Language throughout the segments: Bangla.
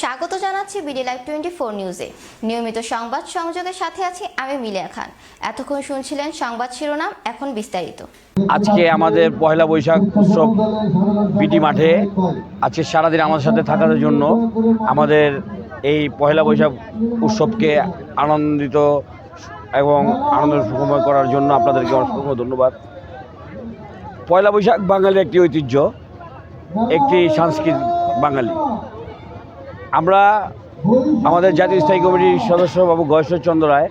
স্বাগত জানাচ্ছি বিডি লাইভ টোয়েন্টি ফোর নিউজে। নিয়মিত সংবাদ সংযোগের সাথে আছি আমি মিলিয়া খান। এতক্ষণ শুনছিলেন সংবাদ শিরোনাম, এখন বিস্তারিত। আজকে আমাদের পয়লা বৈশাখ উৎসব বিটি মাঠে। আজকে সারাদিন আমাদের সাথে থাকার জন্য আমাদের এই পয়লা বৈশাখ উৎসবকে আনন্দিত এবং আনন্দ সুখময় করার জন্য আপনাদেরকে অসংখ্য ধন্যবাদ। পয়লা বৈশাখ বাঙালির একটি ঐতিহ্য, একটি সাংস্কৃতিক বাঙালি। আমরা আমাদের জাতীয় স্থায়ী কমিটির সদস্য বাবু গয়েশ্বর চন্দ্র রায়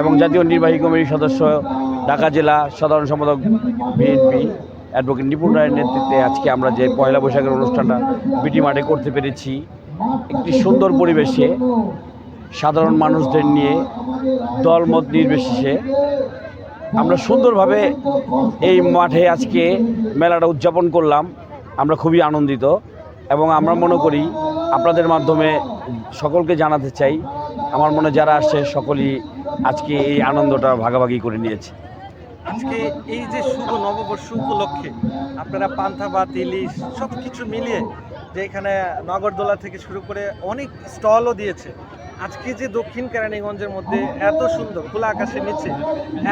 এবং জাতীয় নির্বাহী কমিটির সদস্য ঢাকা জেলা সাধারণ সম্পাদক বিএনপি অ্যাডভোকেট নিপুণ রায়ের নেতৃত্বে আজকে আমরা যে পয়লা বৈশাখের অনুষ্ঠানটা বিটি মাঠে করতে পেরেছি, একটি সুন্দর পরিবেশে সাধারণ মানুষদের নিয়ে দলমত নির্বিশেষে আমরা সুন্দরভাবে এই মাঠে আজকে মেলাটা উদযাপন করলাম। আমরা খুবই আনন্দিত এবং আমরা মনে করি আপনাদের মাধ্যমে সকলকে জানাতে চাই। আমার মনে যারা আসছে, সকলেই আজকে এই আনন্দটা ভাগাভাগি করে নিয়েছে। আজকে এই যে শুভ নববর্ষ উপলক্ষে আপনারা পান্থা বা ইলিশ সব কিছু মিলিয়ে যে এখানে নগরদোলা থেকে শুরু করে অনেক স্টলও দিয়েছে। আজকে যে দক্ষিণ কেরানীগঞ্জের মধ্যে এত সুন্দর খোলা আকাশের নিচে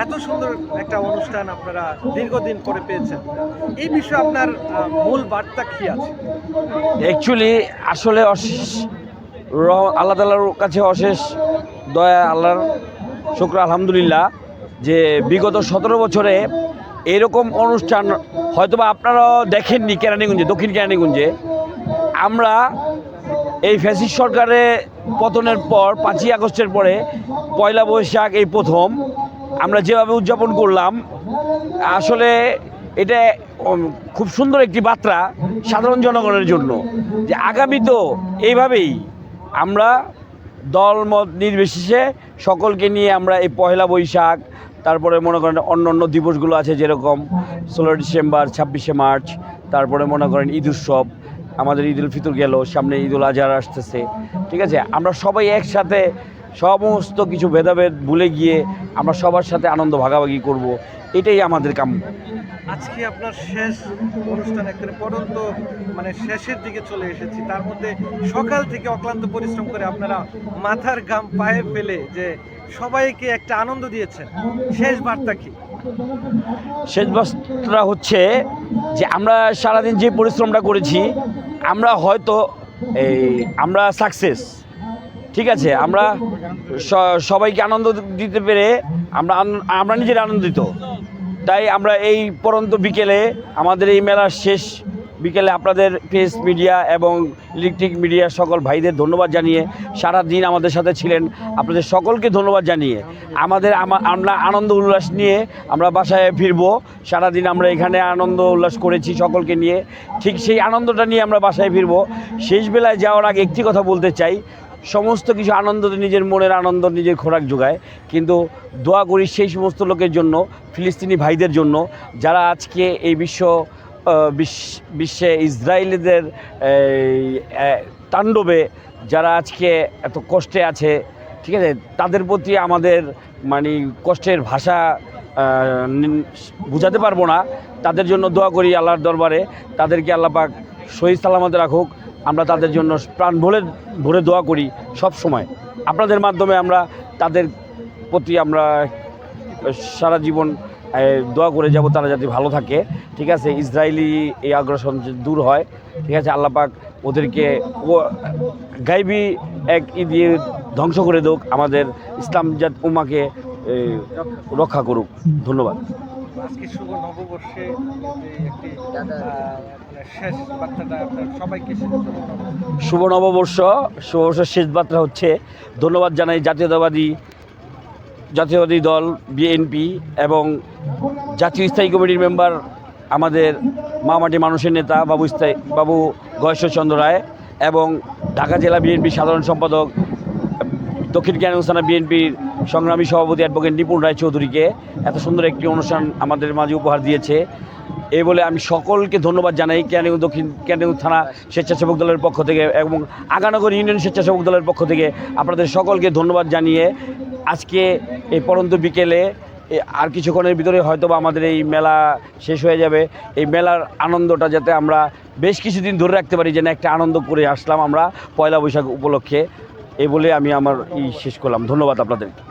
এত সুন্দর একটা অনুষ্ঠান আপনারা দীর্ঘদিন পরে পেয়েছেন। এই বিষয়ে আপনার মূল বার্তা কি আছে? অ্যাকচুয়ালি আসলে অশেষ আল্লাহ তালার কাছে অশেষ দয়া, আল্লাহর শুক্র, আলহামদুলিল্লাহ, যে বিগত সতেরো বছরে এরকম অনুষ্ঠান, হয়তোবা আপনারাও দেখেননি কেরানীগঞ্জে, দক্ষিণ কেরানীগঞ্জে। আমরা এই ফ্যাসিস সরকারে পতনের পর পাঁচই আগস্টের পরে পয়লা বৈশাখ এই প্রথম। আমরা যেভাবে উদযাপন করলাম, আসলে এটা খুব সুন্দর একটি বার্তা সাধারণ জনগণের জন্য যে আগামী তো এইভাবেই আমরা দল দলমত নির্বিশেষে সকলকে নিয়ে আমরা এই পয়লা বৈশাখ, তারপরে মনে করেন অন্য অন্য দিবসগুলো আছে যেরকম ষোলোই ডিসেম্বর, ছাব্বিশে মার্চ, তারপরে মনে করেন ঈদ উৎসব আমাদের ঈদ উল ফিতর গেল সামনে ঈদ উল আজহার আসতেছে ঠিক আছে? আমরা সবাই একসাথে সমস্ত কিছু ভেদাভেদ ভুলে গিয়ে আমরা সবার সাথে আনন্দ ভাগাভাগি করব এটাই আমাদের কাম্য। আজকে আপনার শেষ অনুষ্ঠান একেবারে পরন্ত মানে শেষের দিকে চলে এসেছি। তার মধ্যে সকাল থেকে অক্লান্ত পরিশ্রম করে আপনারা মাথার গাম পায়ে ফেলে যে সবাইকে একটা আনন্দ দিয়েছেন। শেষ বার্তা কি? শেষ বার্তা হচ্ছে যে আমরা সারাদিন যে পরিশ্রমটা করেছি আমরা হয়তো এই, আমরা সাকসেস ঠিক আছে? আমরা সবাইকে আনন্দ দিতে পেরে আমরা আমরা নিজের আনন্দিত। তাই আমরা এই পরন্ত বিকেলে আমাদের এই মেলার শেষ বিকেলে আপনাদের প্রেস মিডিয়া এবং ইলেকট্রিক মিডিয়া সকল ভাইদের ধন্যবাদ জানিয়ে সারা দিন আমাদের সাথে ছিলেন। আপনাদের সকলকে ধন্যবাদ জানিয়ে আমাদের আমরা আনন্দ উল্লাস নিয়ে আমরা বাসায় ফিরবো। সারাদিন আমরা এখানে আনন্দ উল্লাস করেছি সকলকে নিয়ে। ঠিক সেই আনন্দটা নিয়ে আমরা বাসায় ফিরবো। শেষ বেলায় যাওয়ার আগে একটি কথা বলতে চাই। সমস্ত কিছু আনন্দ নিজের মনের আনন্দ নিজের খোরাক যোগায়। কিন্তু দোয়া করি সেই সমস্ত লোকের জন্য, ফিলিস্তিনি ভাইদের জন্য, যারা আজকে এই বিশ্ব বিশ্বে ইসরায়েলিদের তাণ্ডবে যারা আজকে এত কষ্টে আছে, ঠিক আছে, তাদের প্রতি আমাদের মানে কষ্টের ভাষা বুঝাতে পারব না। তাদের জন্য দোয়া করি আল্লাহর দরবারে। তাদেরকে আল্লাহ পাক শহীদ সালামতে রাখুক। আমরা তাদের জন্য প্রাণ ভরে ভরে দোয়া করি সব সময়। আপনাদের মাধ্যমে আমরা তাদের প্রতি আমরা সারা জীবন দোয়া করে যাব তারা যাতে ভালো থাকে। ঠিক আছে? ইসরায়েলি এই আগ্রাসন দূর হয় ঠিক আছে? আল্লাপাক ওদেরকে ও গাইবি এক ই দিয়ে ধ্বংস করে দেওক আমাদের ইসলাম জাত উমাকে রক্ষা করুক। ধন্যবাদ। আজকে শুভ নববর্ষে একটি শেষ বার্তাটা সবাইকে শুভ নববর্ষ। শুভ নববর্ষ শেষ বার্তা হচ্ছে ধন্যবাদ জানাই জাতীয়তাবাদী জাতীয়বাদী দল বিএনপি এবং জাতীয় স্থায়ী কমিটির মেম্বার আমাদের মামাটি মানুষের নেতা, বাবু স্থায়ী, বাবু গয়েশ্বরচন্দ্র রায় এবং ঢাকা জেলা বিএনপি সাধারণ সম্পাদক, দক্ষিণ জ্ঞানস্থানা বিএনপির সংগ্রামী সভাপতি অ্যাডভোকেট নিপুণ রায় চৌধুরীকে এত সুন্দর একটি অনুষ্ঠান আমাদের মাঝে উপহার দিয়েছে। এই বলে আমি সকলকে ধন্যবাদ জানাই ক্যানিউ দক্ষিণ ক্যানিউ থানা স্বেচ্ছাসেবক দলের পক্ষ থেকে এবং আগানগর ইউনিয়ন স্বেচ্ছাসেবক দলের পক্ষ থেকে। আপনাদের সকলকে ধন্যবাদ জানিয়ে আজকে এই পরন্ত বিকেলে আর কিছুক্ষণের ভিতরে হয়তো আমাদের এই মেলা শেষ হয়ে যাবে। এই মেলার আনন্দটা যাতে আমরা বেশ কিছুদিন ধরে রাখতে পারি যেন একটা আনন্দ করে আসলাম আমরা পয়লা বৈশাখ উপলক্ষে। এই বলে আমি আমার ই শেষ করলাম। ধন্যবাদ আপনাদেরকে